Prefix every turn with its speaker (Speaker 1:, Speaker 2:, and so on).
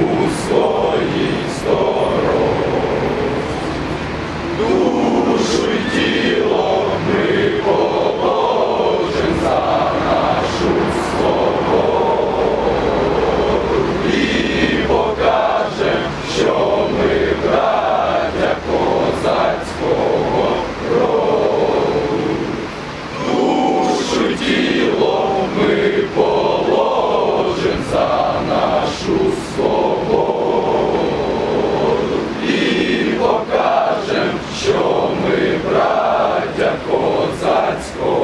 Speaker 1: у своїй стороні. Let's go.